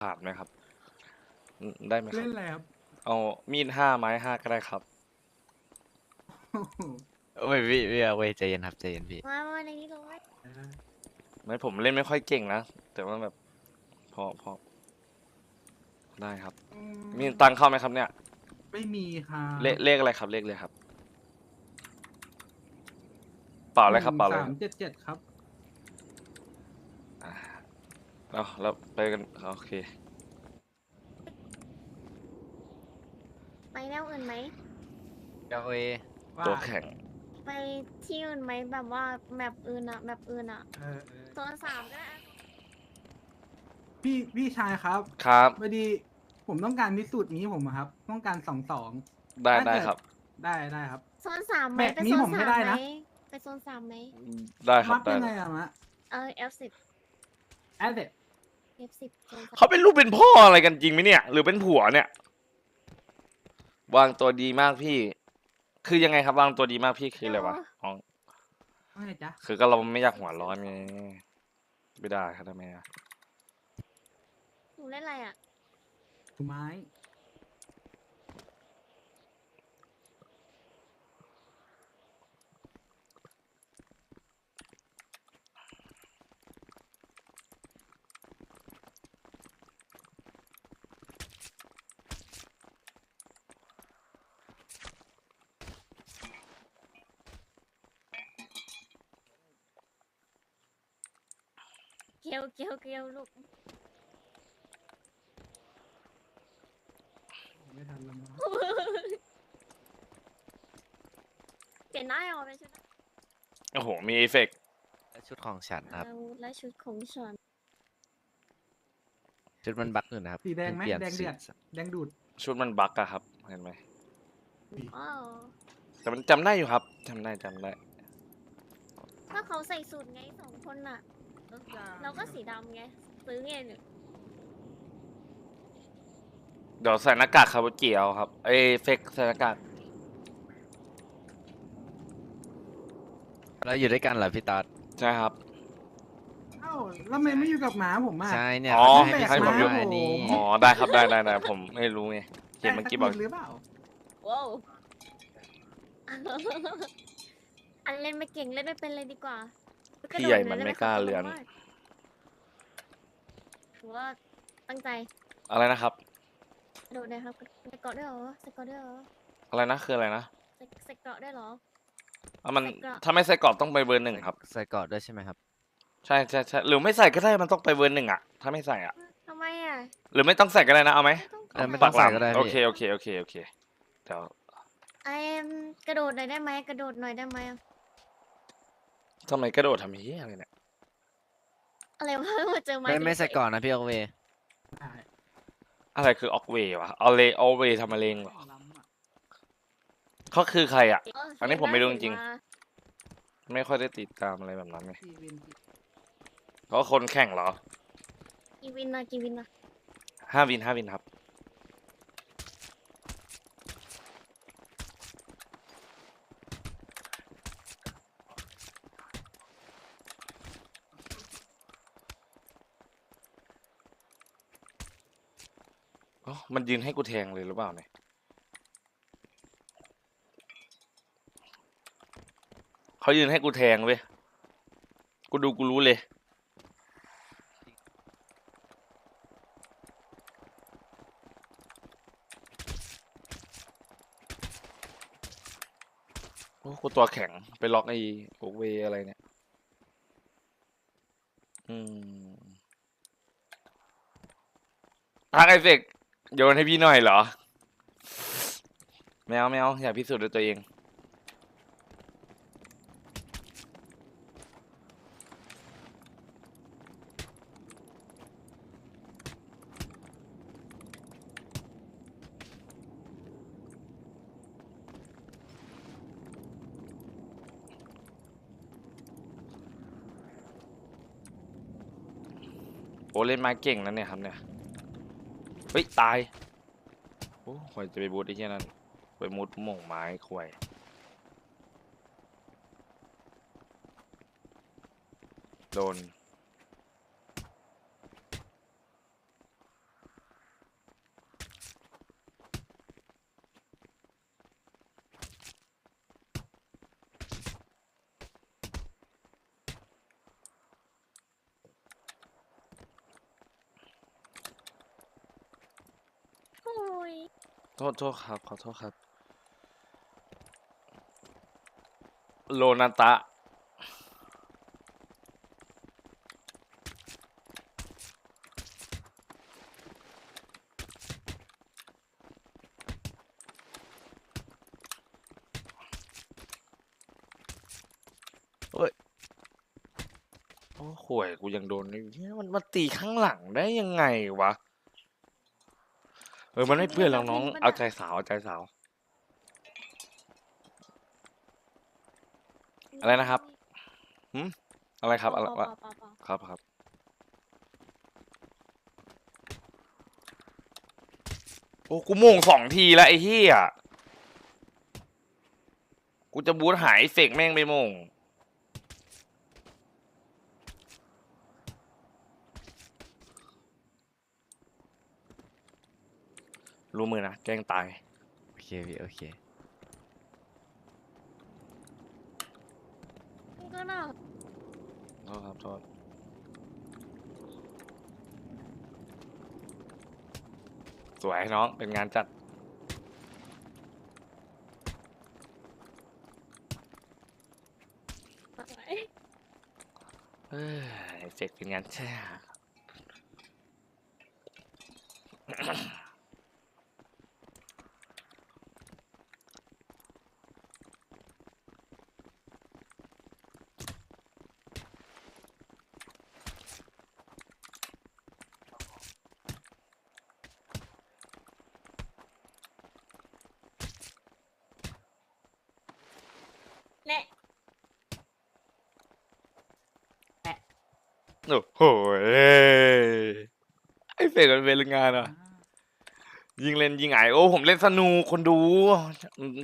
ขาดไหมครับอืมได้ไหมครัเล่บ นอะไรครับ เอามีดห้าไม้ห้าก็ได้ครับ โอ้โหโอ้ยพี่พี่เอาไว้ยใจเย็นครับใจเย็นพี่ มามาในนี้เลยไม่ผมเล่นไม่ค่อยเก่งนะ แต่ว่าแบบพอพอได้ครับ อืมีตังค์เข้าไหมครับเนี่ย ไม่มีค่ะเลขเลขอะไรครับ เลขเลยครับ เปล่าอะไรครับเปล่าอะไรสามเจ็ดเจ็ดครับ เราแล้ไปกันโอเค ไปแนวอื่นไหม จะคุยตัวแข่งไปที่อื่นไหมแบบว่าแมปอื่นอะแมปอื่นอะเออโซนสามก็ได้พี่พี่ชายครับครับ พอดีผมต้องการมิสูจน์นี้ผมครับ ต้องการสองสองได้ได้ครับ ได้ได้ครับ โซนสามไหมปนี้ผมไม่ได้นะ ไปโซนสามไหมได้ครัรับ บได้ยังไงอะมะเออ F10 แอดเด็ เขาเป็นลูกเป็นพ่ออะไรกันจริงไหมเนี่ย หรือเป็นผัวเนี่ย วางตัวดีมากพี่ คือยังไงครับวางตัวดีมากพี่คืออะไรวะอ๋อคือก็เราไม่อยากหัวร้อนไงไม่ได้ครับทำไมอะหนูเล่นอะไรอะถูไม้ เกียวเกียวเกียวลูกไม่ทันแล้วมั้งเปลี่ยนหน้าออกเป็นชุดโอ้โห มีเอฟเฟกต์และชุดของฉันครับ อาวุธและชุดของฉันชุดมันบั๊กอยู่นะครับสีแดงไหมเพิ่เปลี่ยนแดงเดือด สีแดงดูดชุดมันบั๊กอะครับ เห็นไหมอ้าวแต่มันจำได้อยู่ครับจำได้จำได้ ถ้าเขาใส่สูตรไงสองคนน่ะ เราก็สีดำไง ซื้อไงเนี่ยเดี๋ยวใส่หน้ากากคาบุจิเอาครับเอ้ยเฟกใส่หน้ากากเราอยู่ด้วยกันเหรอพี่ตอดใช่ครับ เอ้าแล้วทำไมไม่อยู่กับหมาผมอะ ใช่เนี่ยอ๋อ เขาจะให้ให้ผมอยู่พี่อันนี้อ๋อได้ครับได้ได้ได้ผมไม่รู้ไงเห็นเมื่อกี้บอกได้สันิดหรือเปล่าว้าวอันเล่นไม่เก่งเล่นไม่เป็นเลยดีกว่า พี่ใหญ่มันไม่กล้าเลือน ถือว่าตั้งใจอะไรนะครับกระโดดเลยครับใส่เกาะด้วยเหรอใส่เกาะด้วยเหรออะไรนะคืออะไรนะใส่ใส่เกาะด้วยเหรอ อะมันใส่กรอบถ้าไม่ใส่กรอบต้องไปเบอร์หนึ่งครับ ใส่เกอดด้วยใช่ไหมครับ ใช่ใช่ใช่หรือไม่ใส่ก็ได้มันต้องไปเบอร์หนึ่งอะ ถ้าไม่ใส่อะ ทำไมอะหรือไม่ต้องใส่ก็ได้นะเอาไหมเออไม่ปัต้อกงใส่ก็ได้โอพี่เคโอเคโอเคโอเคเดี๋ยวไอ้กระโดดหน่อยได้ไหมกระโดดหน่อยได้ไหม ทำไมกระโดดทำเฮียอะไรเนี่ย อะไรวะมาเจอไม้ไม่ไม่ใส่เฉยก่อนนะพี่เอาเวได้อะไรคือออกเววะเอาเลเอาเวทำมะเร็งเหรอล้ำอะเขาคือใครอะเอันนี้ผมไม่รู้จเห็ริงนหน้าไม่ค่อยได้ติดตามอะไรแบบนั้นไงที่เวนที่เพราะคนแข่งเหรอ กีวินนะกีวินนะห้าวินห้าวินครับ มันยืนให้กูแทงเลยหรือเปล่าเนี่ยเขายืนให้กูแทงเว้ย กูดูกูรู้เลย โอ้กูตัวแข็ง ไปล็อกไอ้โอเวอะไรเนี่ย อืมอาร์ไอเฟก โยนให้พี่หน่อยเหรอแมวแมวอยากพิสูจน์ด้วยตัวเอง โอเล่นม้เก่งนะเนี่ยครับเนี่ย เฮ้ย ตาย โอ้คอยจะไปบูทไอ้เช่นนั้น ไปมุดหม่งไม้ควยโดน โทษโทษครับ ขอโทษครับ โลนาตะ เฮ้ย โอ้ห่วยกูยังโดนนี่เนี่ยมันมาตีข้างหลังได้ยังไงวะ เออมันไม่เพื่อนเราน้องเอาใจสาวเอาใจสาว อะไรนะครับ อะไรครับอะไรเปวะล่าเปล่าเปล่าครับครับโอ้กูโมงสองทีแล้วไอ้เหี้ยกูจะบูทหายเฟกแม่งไปโมง รู้มือนะแกล้งตาย โอเคพี่โอเคก็น่าโทษครับโทษสวยน้อง เป็นงานจัดไหวเอ้ยเฟกเป็นงานแช่ และโอ้โหไอ้เฟกมันเป็นงานอะ ยิงเล่นยิงไงโอ้ผมเล่นสนุกคนดู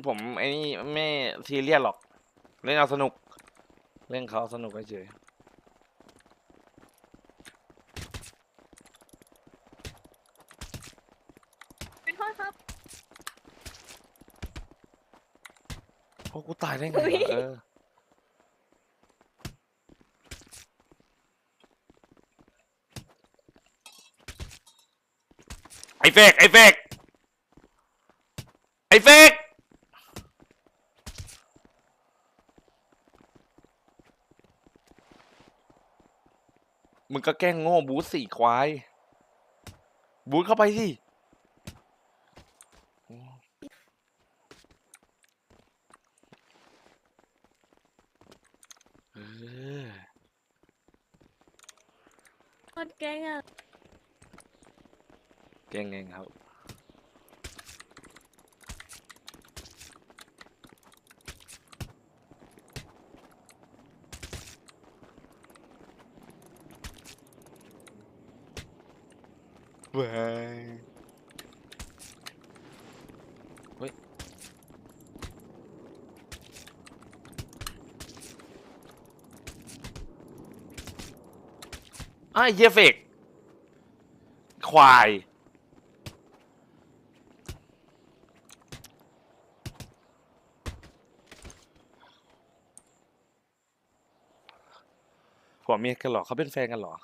ผมไอ้นี่ไม่ซีเรียสหรอก เล่นเอาสนุก เล่นเขาเอาสนุกเฉยขอโทษครับ โอ้กูตายได้ไงอุ๊ยวะเออไอ้เฟกไอ้เฟกไอ้เฟกมึงก็แกล้งโง่บูธสี่ควาย บูธเข้าไปสิ โคตรเก่งอะแกล้งเอง ควายเฟกควาย ผัวเมียกันเหรอเขาเป็นแฟนกันเหรอ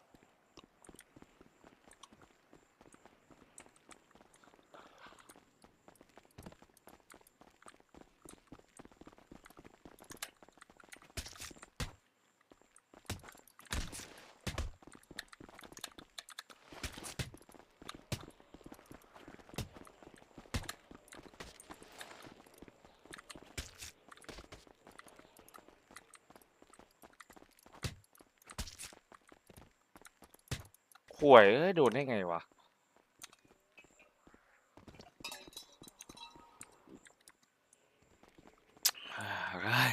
ห่วยเอ้ยโดนได้ไงวะ ได้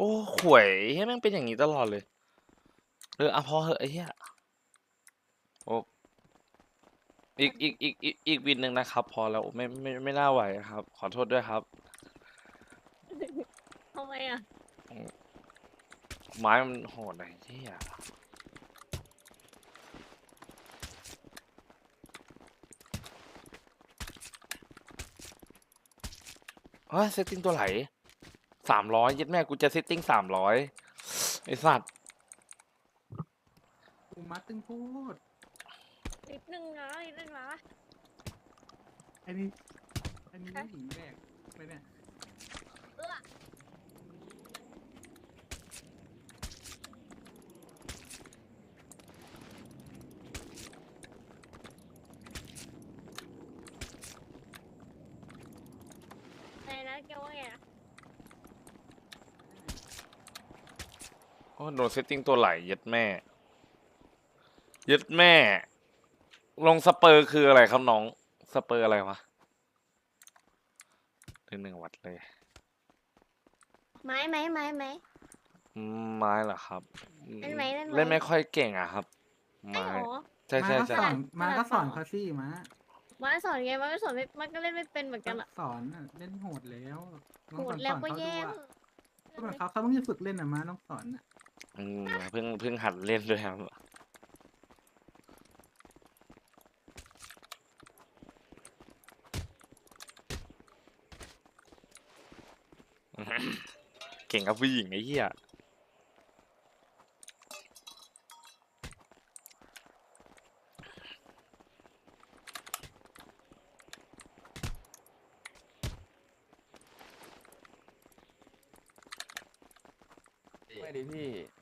โอ้ห่วยเฮ้ยแม่งเป็นอย่างนี้ตลอดเลย เอออะพอเหอะไอ้เหี้ยอีกอีกอีกอีกอีกวินหนึ่งนะครับ พอแล้วไม่ไม่ไม่น่าไหวครับ ขอโทษด้วยครับ ทำไมอะ ไม้มันโหดไอ้เหี้ยเฮ้ยเซตติ้งตัวไหล สามร้อยยัดแม่กูจะเซตติ้งสามร้อยไอสัตว์กูมัดตึงพูดนิดนึงนะนิดนึงนะไอ้นี่ไอ้นี่ฮะผู้หญิงแบกไปเนี่ยเอื้ออะไรนะแกว่าไงนะ อ้โดนเซตติ้งตัวไหลยัดแม่ ยัดแม่ ลงสเปอร์คืออะไรครับน้อง สเปอร์อะไรวะหนึ่งหนึ่งวัดเลย ไม้ไหมไม้ไหมอืมไม้เหรอครับอืมเล่นไหมเล่นไหมเล่นไม่ค่อยเก่งอะครับ ไอ้ไม้ หรอ ใช่ใช่มาก็ใช่สอนขมานาดก็สอนสอนเขาสิมามาสอนไงมาไม่สอนไม่มันก็เล่นไม่เป็นเหมือนกันอะสอนอะเล่นโหดแล้วลองโหสอดนแล้วสอนก็เขาดูแย่อะเถก็เหมือนอะเขาเขาเพิ่งจะฝึกเล่นอะมาต้องสอนอะ อืมเพิ่งเพิ่งหัดเล่นด้วยครับ เก่งกับผู้หญิงไอ้เหี้ยไม่ดิพี่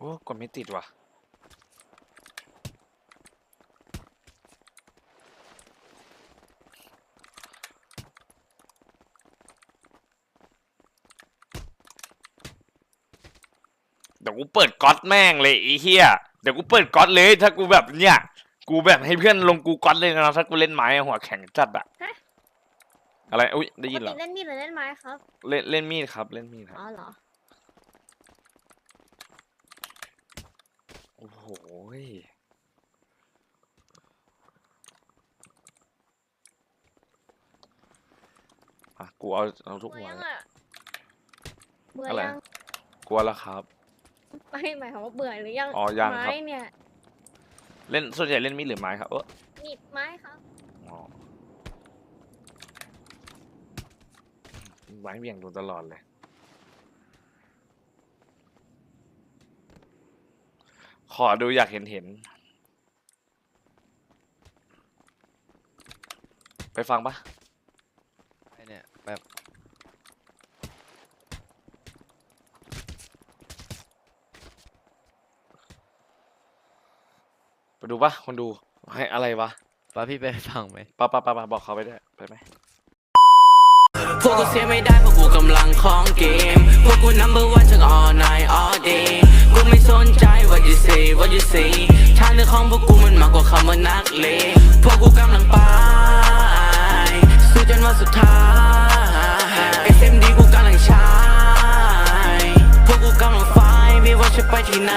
โอ้กดไม่ติดว่ะ เดี๋ยวกูเปิดก๊อตแม่งเลยไอ้เหี้ยเดี๋ยวกูเปิดก๊อตเลย ถ้ากูแบบเนี่ย กูแบบให้เพื่อนลงกูก๊อตเลยนะถ้ากูเล่นไม้อะหัวแข็งจัดอะอะไรอุ้ยได้ปยิกนเหรติอเล่นมีดหรือเล่นไม้ครับ เล่นเล่นมีดครับ เล่นมีดครับ อ๋อเหรอ โอ้โหยอะกูเอาเอาทุกเบื่อหัวยังเลยอะเบื่ออะไรยังกลัวแล้วครับไม่หมายความว่าเบื่อหรือยังอ๋อยังครับ ไม้เนี่ยเล่นส่วนใหญ่เล่นมีดหรือไม้ครับเออมีดไม้ครับอ๋อไม้เบี่ยงโดนตลอดเลย อดูอยากเห็นเห็น ไปฟังปะไอเนี่ยแบบไปดูปะคนดูให้อะไรวะป้าพี่ไปฟังไหมปะปะปะปะบอกเขาไปด้วยไปไหมพวกกูเสียไม่ได้เพราะกูกำลังของเกม พวกกู number one ทั้ง all night all day กูไม่ สนใจ what you say what you say ชางเดินของพวกกูมันมากกว่าคำว่านักเลงพวกกูกำลังไปสู้จนวันสุดท้าย SMD กูกำลังใช้พวกกูกำลังไฟไม่ว่าจะไปที่ไหน